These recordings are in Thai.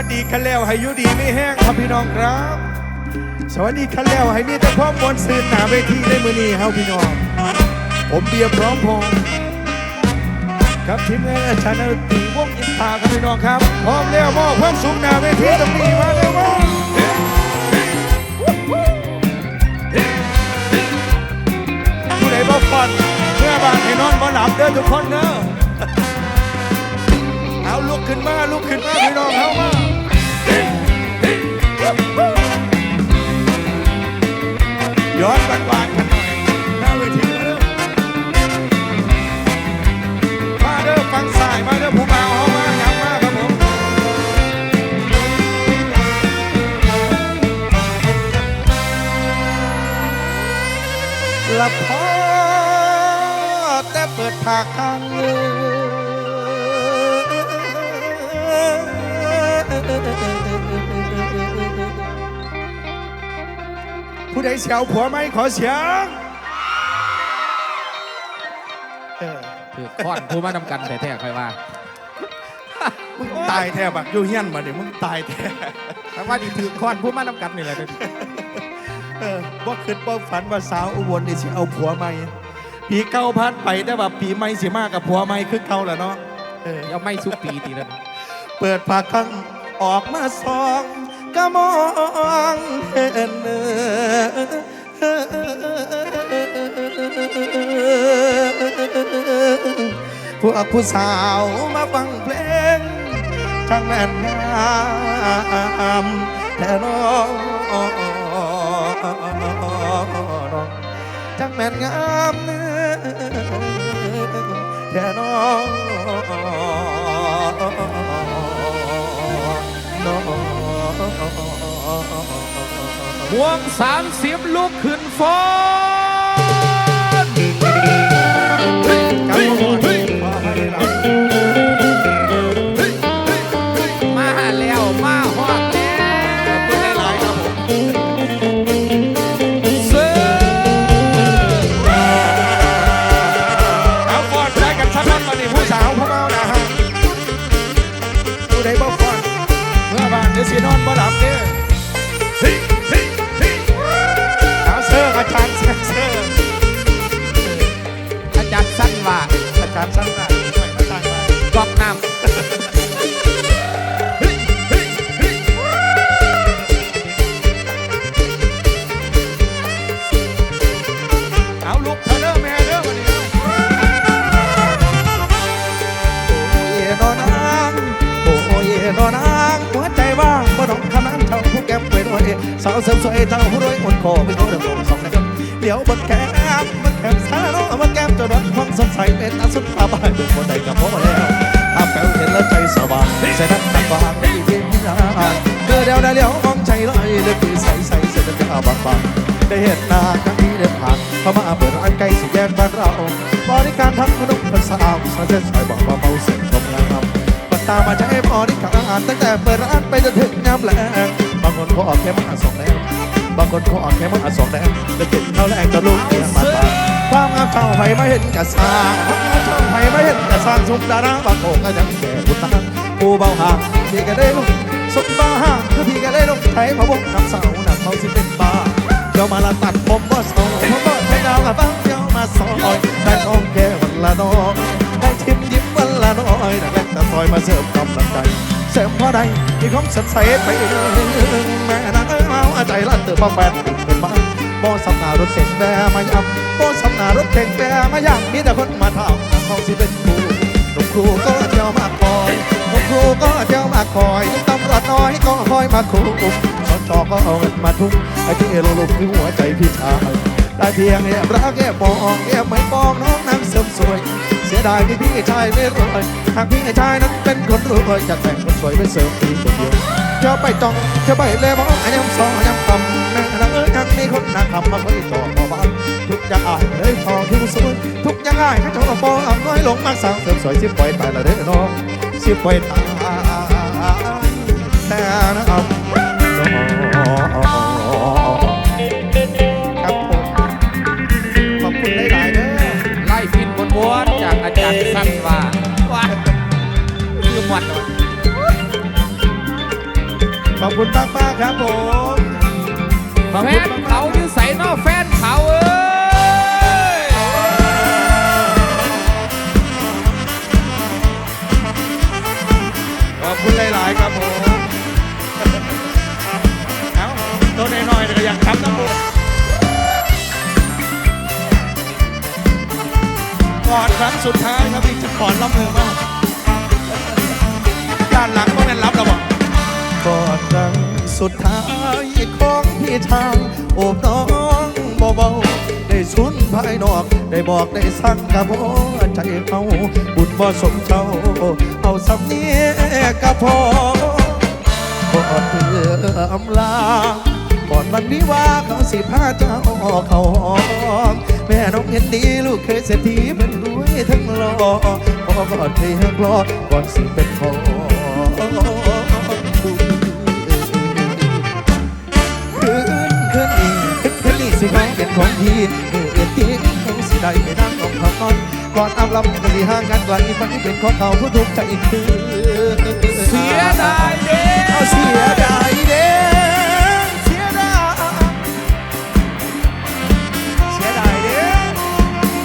วัสดีคันแล้วให้ยุดีไม่แห้งครับพี่น้องครับ สวัสดีคันแล้วให้มีแต่ความมวลซื่นหนาเวทีในมือนี้เฮาพี่น้อง ผมเบียร์พร้อมพงครับทีมงานอาจารย์นตีวงอินทาครับพี่น้องครับ พร้อมแล้วมอบความสุขหนาเวทีตรงนี้มาแล้วมั้งผู้ใดบ่ฟันเมื่อบานให้นอนบ่หลับเด้อทุกคนเด้อเอาลุกขึ้นมาลุกขึ้นมาพี่น้องเข้ามา ย้อนหวานๆกันหน่อยหน้าเวทีมาเด้อมาเด้อฟังสายมาเด้อผู้บ่าวเข้ามาย้ำมาครับผมละพอแต่เปิดผากทางเลย ผู้ใดเสียวผัวไหมขอเสียงเออถือค้อนผู้มานำกันแต่แท้ๆค่อยว่ามึงตายแท้บักอยู่เฮียนมาเดี๋ยวมึงตายแท้แต่ว่านี่ถือค้อนผู้มานำกันนี่แหละเด้อเออบ่คิดบ่ฝันว่าสาวอุบลนี่สิเอาผัวใหม่ปีเก่าพัดไปแต่ว่าปีใหม่สิมากับผัวใหม่คือเก่าแหละเนาะเออเอาไม่สุกปีตีนั่นเปิดผากข้าง ออกมาซองก็มองเห็นพวกผู้สาวมาฟังเพลงทั้งแม่นงามแต่น้องทั้งแม่นงามแต่น้อง ห่วงสามสิบลุกขึ้นฟ้อนมา สองนะครับเดี๋ยวบนแก้มบนแก้มสาวบนแก้มจะรถห้องสดใสเป็นตาสุดตาบานเป็นคนใดกับพ่อแล้วถ้าแปลวเห็นแล้วใจสบายใส่นักตักบางไม่เพียงนานเมื่อเดียวได้เลี้ยวมองใจลอยเลยคือใสใสเสร็จแล้วบางบางได้เห็นหน้าครั้งนี้เดินผ่านเข้ามาเปิดร้านใกล้สี่แยกบ้านเราบริการทั้งขนมคนสาวสาวเส้นสายบอกว่าเมาเสียงชมงามมันตามมาใช้บริการตั้งแต่เปิดร้านไปจนถึงงามแรงบางคนเขาออกแค่มาสองแรง บางคนเขาออกแค่มาสองแรงแล้วติดเข้าแรงจะลุกเอียงมาตาความงามเท่าไผ่ไม่เห็นกระซาความงามเท่าไผ่ไม่เห็นกระซาสุดดาราบางโกก็ยังแก่บุตาผู้เบาห่างพี่ก็ได้ลุกสุดบ้าห่างคือพี่ก็ได้ลุกไทยพะวงน้ำเสาหนักเขาสิเป็นบ้าเดี๋ยวมาละตัดผมบ่สองผมบ่ใช้ดาวกับบ้างเดี๋ยวมาซอยได้ทองแก่วันละน้องได้ชิมยิ้มวันละน้อยแต่แม่แต่ซอยมาเสริมกำลังใจเสริมพอใดมีความสดใสไปแม่นาง อ้ยเอาใจลั่นเติมมาแฟนเป็นบ้านบ่สำนารถเก่งแบมายำบ่สำนารถเก่งแบมายำมีแต่คนมาถามเขาสิเป็นครูหนุ่มครูก็เที่ยวมาคอยหนุ่มครูก็เที่ยวมาคอยตำรวจน้อยก็คอยมาคุมสอนจอก็เอาเงินมาทุ่มไอ้ที่เราลุกคือหัวใจพี่ชายได้เพียงแอบรักแอบมองแอบไม่มองน้องนางเสริมสวยเสียดายที่พี่ชายไม่รวยหากพี่ชายนั้นเป็นคนรวยจะแต่งคนสวยไปเสริมพี่คนเดียวเจ้าไปจ้อง จ้าไปเลยมองอันยังสองอันยังต่ำแม่นางเอ้ยยังมีคนนางคำมาคอยจ่อพอบ้านทุกอย่างอายเลยทองที่สวยทุกอย่างอายให้เจ้าปอเอาน้อยลงมากสาวเสริมสวยสิปล่อยตายละเด้อน้องสิปล่อยตายแต่นะครับครับผมขอบคุณหลายๆเด้อไล่ฟินบนวนๆจากอาจารย์สั้นว่าว่าคือหมดว่ะ ขอบคุณมากมากๆครับผมขอบแฟคุณนมากเขาอยู่ใส่นอกแฟนเขาเอ้ยขอบคุณหลายๆครับผมเอ้าตัวน้อยๆก็อยากทำน้ำมูกก่อนครั้งสุดท้ายครับพี่จะขอนรับมือมากด้านหลังก็เป็นรับ สุดท้ายของพี่ทาง โอบน้องเบาๆได้ชุนภายนอก ได้บอกได้สั่งกับหัวใจเขาบุญบ่สมเจ้าเอาสำเนียกับพอกอเพื่ออำลาก่อนวันนี้ว่าเขาสิพาเจ้าเขาหอมแม่น้องเห็นดีลูกเคยเศรษฐีเป็นรวยทั้งหล่อพ่อก่อนเคยหักล้อก่อนสิเป็นพ่อคื ของเป็นของพี่เมื่อเอ็นที่เขาสิได้ไปนั่งของเขาก่อนก่อนอำลำก็สิห่างกันไกลมันเป็นของเขาผู้ทุกข์ใจคืนเสียดายเด้เอาเสียดายเด้เสียดายเสียดายเด้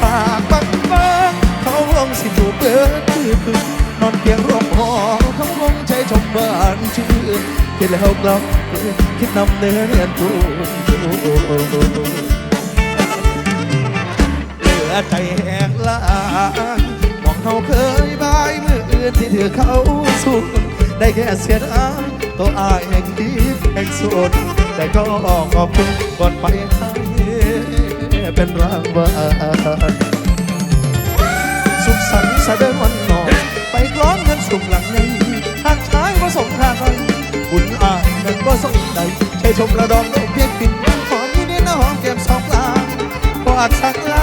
ปากบังบังเขาวงสิถูกเบิดคือคืนอนเพียงร่มหอเขาวงใจชมบ้านชื่นคิดแล้วกลับคิดนำเนื้อเรียนตูเหลื อใจแหงล้างมองเขาเคยบายมืออื่นที่ถือเขาสูงได้แค่เสียดายตัวอายแห่งทิพย์แห่งสุดแต่ก็ขอบคุณก่อนไปให้เป็นรางวัลสุขสันต์สะเดินวันนอนไปกล้องเงินสุ่มหลังนี้หากชายว่าสมทางกันบุญอายนั้นก็สมใดใช้ชมระดองเพียงปิ่นหอมนี่นี่นะหอมแก้มสองลางกอดสักลา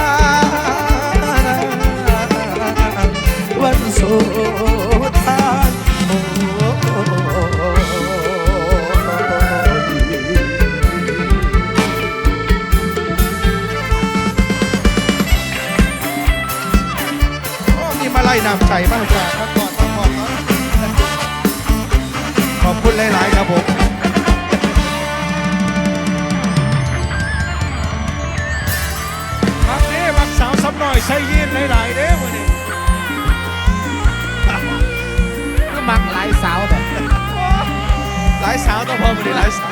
นำใจมากจ้าครับก่อนต้องขอบคุณขอบคุณหลาย ๆ ครับผมมักเด้มักสาวซ้ำหน่อยใส่ยีนหลาย ๆ เด้วันนี้ก็มักหลายสาวแต่หลายสาวต้องพอมาดิหลายสาว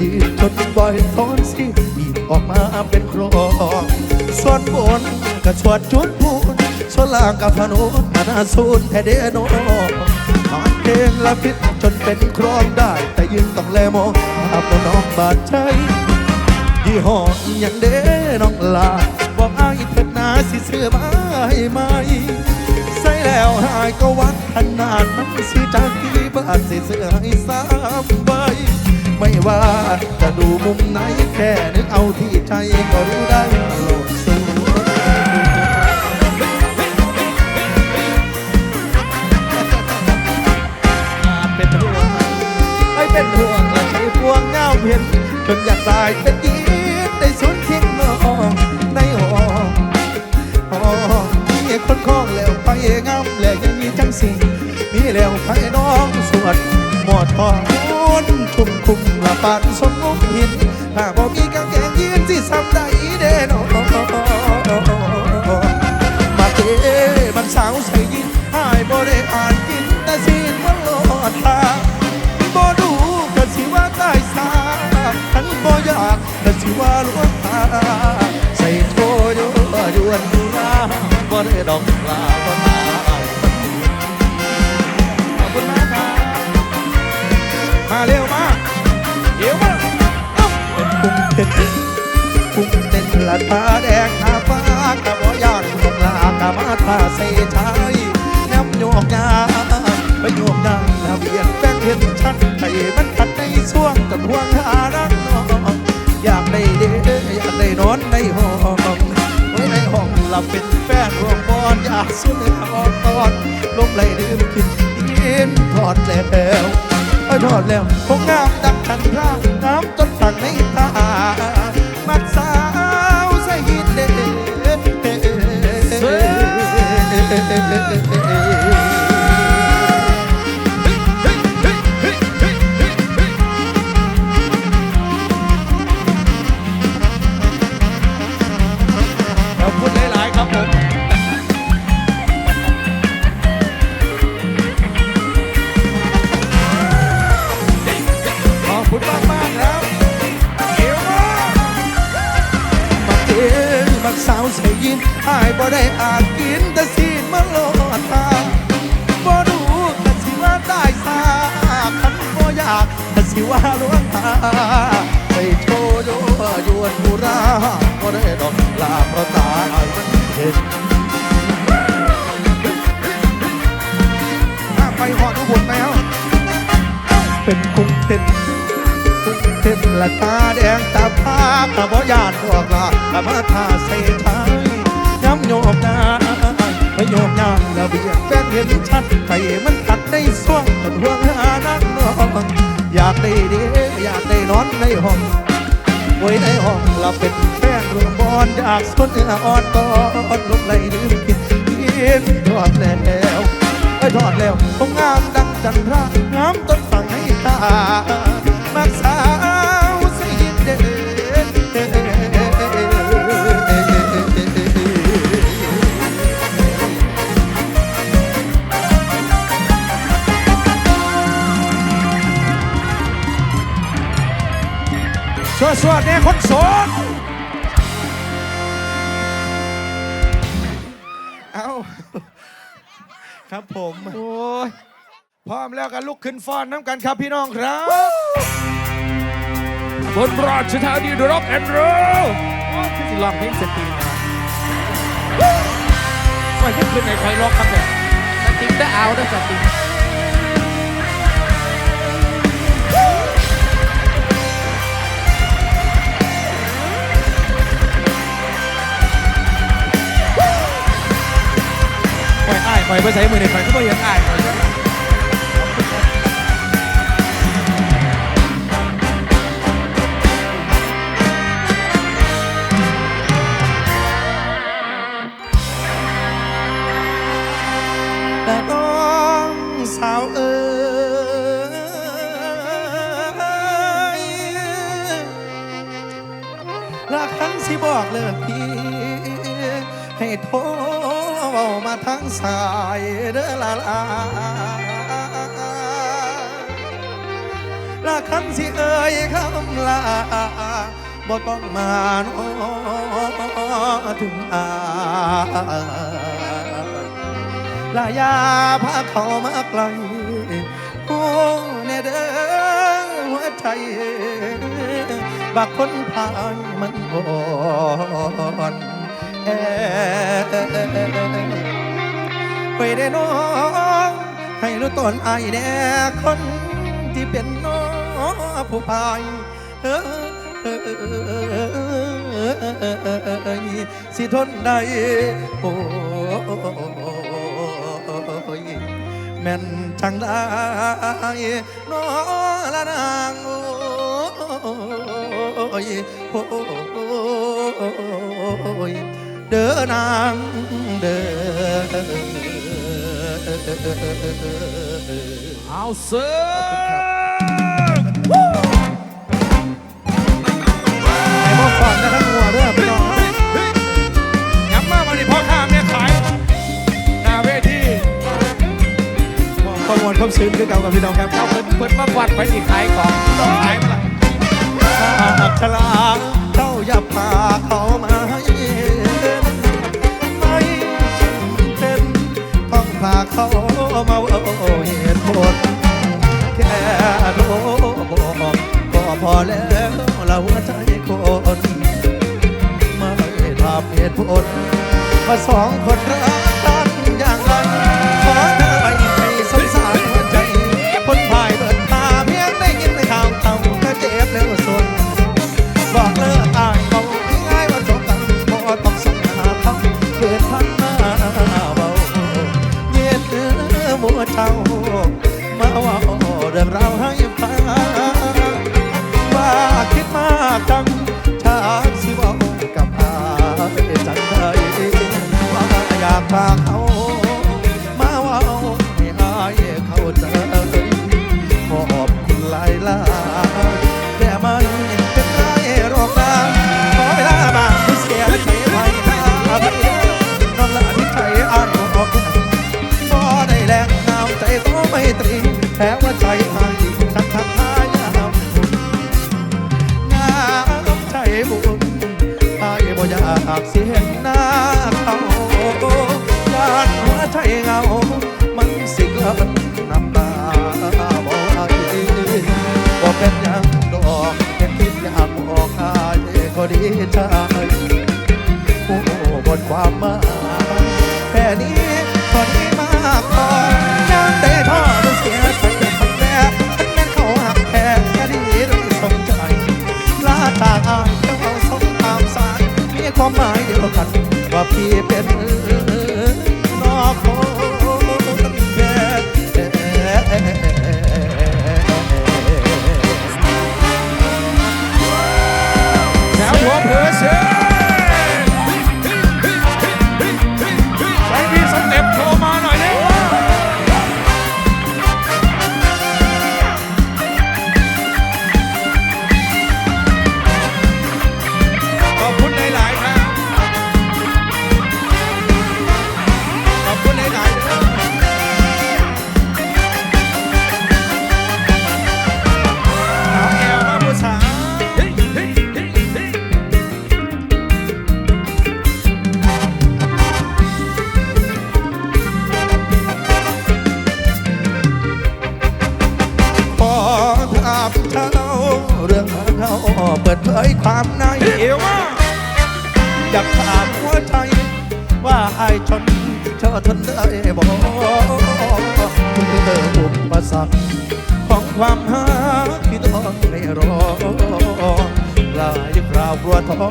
ยีนจนบ่อยทอนสิบีบออกมาเป็นโครองสวนบนก็สวดจุดพูนสวนล่างกับพนุนมานาสูนแท้เดโนนอนเกงละพิษจนเป็นครองได้ แต่ยืนต้องแลมองภาพน้องบาดใจยี่ห้ออย่างเด้น้องลาบอกอายเถิดนาสิเสื้อมาให้ไหมใส่แล้วหายก็วัดขนาดมันสิจากกี่บาทสิเสื้อให้สามใบไม่ ว่า จะดูมุมไหนแค่นึกเอาที่ใจก็รู้ได้โลดสูเป็นห่วงไม่เป็นห่วงและใช้พวงเงาเห็นจนอยากตายเป็นยีดได้สุดทิ้งนองในห้องห้องมีคนคล้องแล้วไปงามแล้วยังมีจังสิ่งมีแล้วไปน้องสวด หมอดทองชุ่มคุมละปานสมมุมหินถ้าบอกมีกางเกงยีนที่ซ้ำได้เด้น้อมาเตมันสาวใส่ยินหายบ่ได้อ่านกินแต่สินมันโลดทาบ่ดูก็สิว่าตายสาฉันบ่อยากก็สิว่าลวงตาใส่โทยู่ยวนดูราบ่ได้ดอกลา เต้นละตาแดงหาฟ้าก็บ่อยากลงลากะมาทาใสชายย้ำโยกยาปโยคดังนาเบียนแป้งเห็นชัดให้มันขัดในช่วงกับห่วงหารักน้องอยากได้เด้อยากได้นอนในห้องไว้ในห้องหลับเป็นแฟนร่วมบอนอยากสุดออกตอนลมไหลดื่มกินเนทอดแล้วเอ้ยทอดแล้วคงงามดังขันร่างงามจนฝังในาะตาอาเห็นอะไปหอดอุบลไหมเอ้าเป็นกุ้งเต้นกุ้งเต้นละตาแดงตาพากะบ่ยานพวกลากะมาทาใส่ชายย้ำโยมนาไม่โยมยามระเบียบแฟนเห็นชัดไก่มันขัดในส่วงจนห่วงหานักนอนอยากได้เดีอยากได้นอนในห้องไว้ในห้องเราเป็น แฟนรวมบอนอยากสนเนื้ออ่อนตอนลงไหลลืมกินกินทอดแล้วไอ้ทอดแล้วคงงามดังจันทรางามต้นฝั่งให้ตามักสาวสิเดสวัสดีคนโสด ครับผม โอ้ยพร้อมแล้วกันลุกขึ้นฟ้อนน้ำกันครับพี่น้องครับ บนราชธานีร็อกแอนด์โรลคือสิลองเพลงสตริงนะไม่ขึ้นขึ้นในใครร็อกครับเนี่ยสตริงได้เอาได้สตริง ปล่อยอ้ายปล่อยไปใช้มือในใครก็ไม่ยังอ้ายปล่อยแต่น้องสาวเอ๋ยรักครั้งสิบอกเลิกพี่ให้โท รมาทั้งสายเด้อลาลารักครั้งสิเอ่ยคำลาบ่ต้องมาโนถึงอาลายาพาเขามาไกลโอ้เนเด้อหัวใจบักคนพายมันอ่อน ไปได้น้องให้รู้ตนไอายแน่คนที่เป็นน้องผู้พายเออสิทนได้โอ้ยแม่นจังได้น้อละนางโอ้ยโอ้ย เด้อนางเด้อเอาเสือไอ้พวกก่อนนะครับหัวเด้อพี่น้องย้ำมามาดิพ่อข้ามเนี่ยขายนาเวทีประมวลความซึ้งคือเก่ากับพี่น้องครับเอาเพิ่นเพิ่นมาวัดไปที่ขายของขายมาละหากฉลาดเจ้าอย่าพาเขา เขามาเอาเหตุผลแค่รู้บอกก็พอแล้วเราหัวใจคนไม่ทำเหตุผลมาสองคนรัก ใจโอ้บนความหมายแค่นี้ตอนนี้มากพอยังได้ทอดเสียใจทำแน่ฉันนั้นเขาหักแพ้แค่ดีหรือสมใจลาตาอายเจ้าเอาสมตามสายมีความหมายเดียวกันว่าพี่เป็น ว่ายชนเธอทนได้บอกคืออุปสรรคของความหาที่ต้องได้รอหลายคราวกลัวท้อ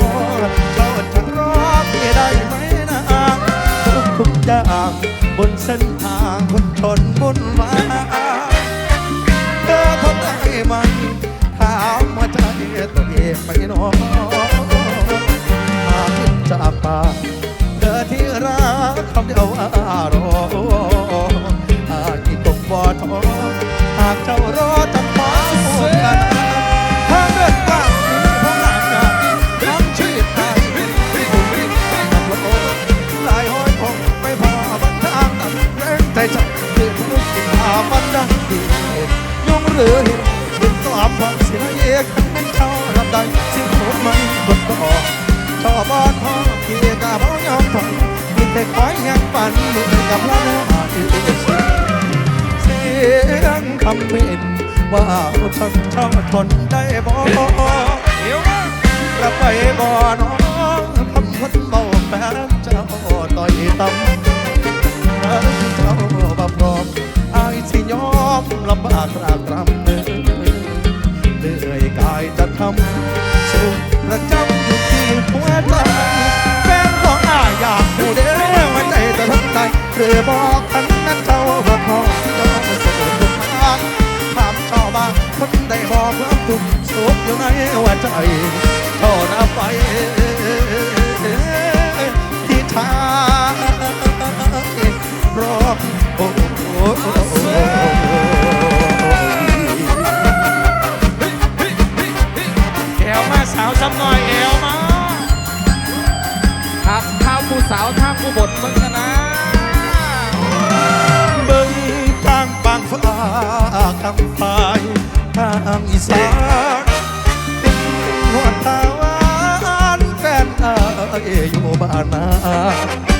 เราจะรอพี่ได้ไหมนะทุกทุกอย่างบนเส้นทางคนชนบนวา คำเดียวว่ารอหากที่ตกบ่อท้อหากเจ้ารอจะฟ้าสู้กันถ้าเดินทางนี้เพราะงานงาทั้งชีวิตไทยหลายห้อยคงไม่พอบันทางตัดแรงใจจับคือทุกสิ่งหามันด้ดียงหรือเห็นเห็นตอบความเสียเอกนั้นเขารับได้สิ่งผมไม่กดต่อชอบบอท้อเกียกาบ้ายอมถอย แต่คอยยังฝันมือกับพระนอาที่เสียงคำเป็นว่าฉันชอบทนได้บ่เอวมากลับไปบ่น้องคำคนเบาแฟนเจ้าต่อยต่ำถ้าเจ้าบ่พร้อมอายสิยอมลำบากรากรำเนื้เหนื่อยกายจะทำสุขประจำอยู่ที่หัวใจ เดียวว่าใจจะทำได้หรือบอกทันนั้นเจ้าบอกพร้อมเจ้าจะเสนอทุกทางถามชาวบ้านคนได้บอกความทุกข์สุขอยู่ในหัวใจเท่าน้ำไป อ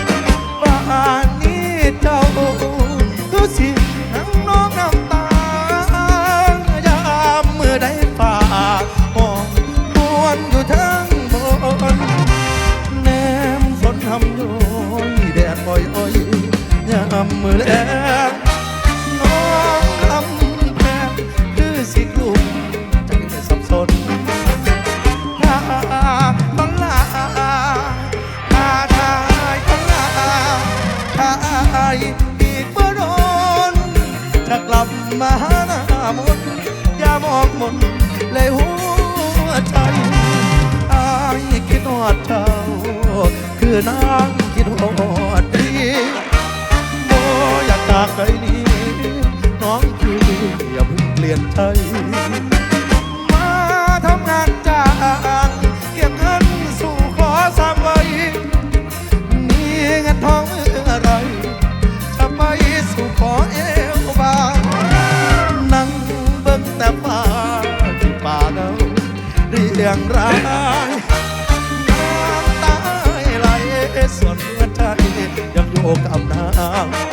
อย่างน้ำตาไหลส่วนเมื่อใจยังอยู่กับน้ำ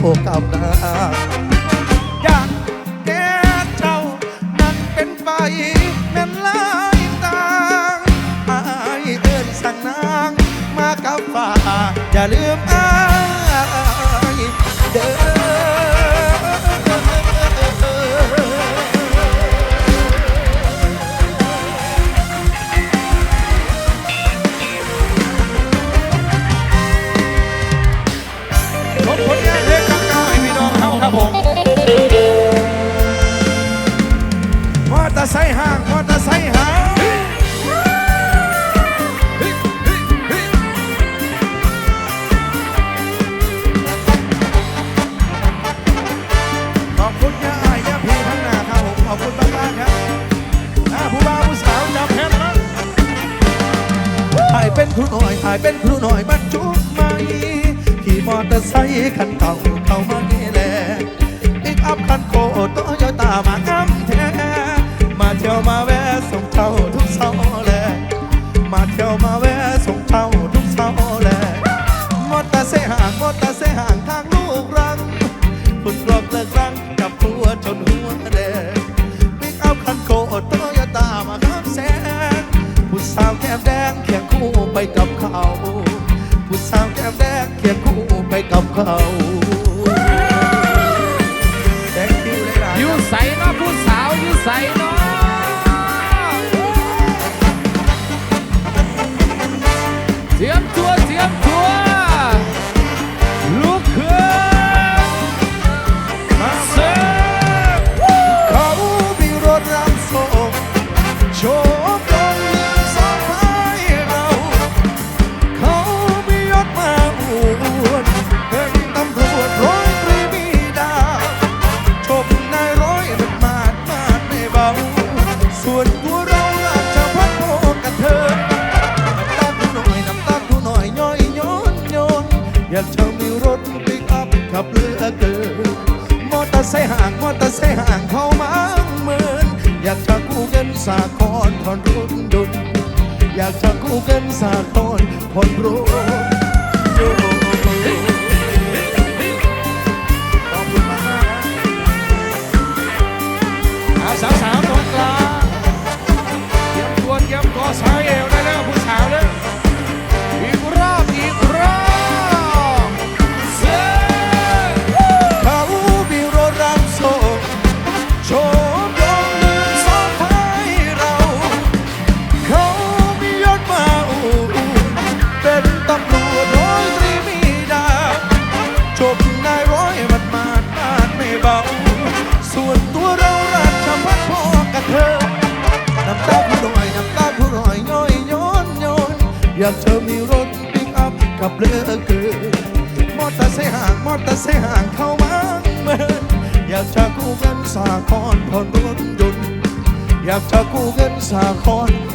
โอกาวอยากแก่เจ้านั้นเป็นไฟแม่นลายตางอายเอิ้นสังนางมากับฝ่าอย่าลืมอา ตะไซห้างพ ไปกับเขา ผู้สาวแก้มแดงเคียงคู่ไปกับเขา สาคอนผ่อนรุ่นดุนอยากจะกู้เงินสาคอนผ่อนรุ่น Τα που δεν σ' αγχώνει